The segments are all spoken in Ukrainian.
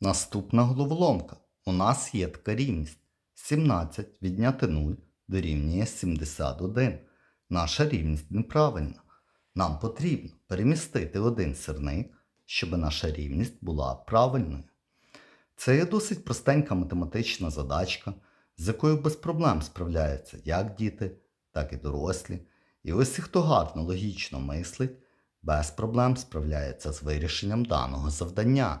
Наступна головоломка. У нас є така рівність. 17 відняти 0 дорівнює 71. Наша рівність неправильна. Нам потрібно перемістити один сирник, щоб наша рівність була правильною. Це є досить простенька математична задачка, з якою без проблем справляються як діти, так і дорослі. І ось хто гарно логічно мислить, без проблем справляється з вирішенням даного завдання.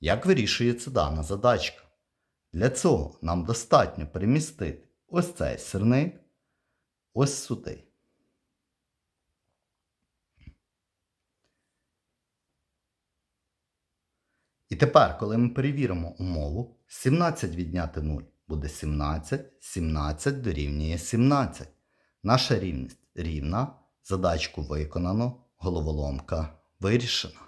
Як вирішується дана задачка? Для цього нам достатньо перемістити ось цей сирник ось сюди. І тепер, коли ми перевіримо умову, 17 відняти 0 буде 17, 17 дорівнює 17. Наша рівність рівна, задачку виконано, головоломка вирішена.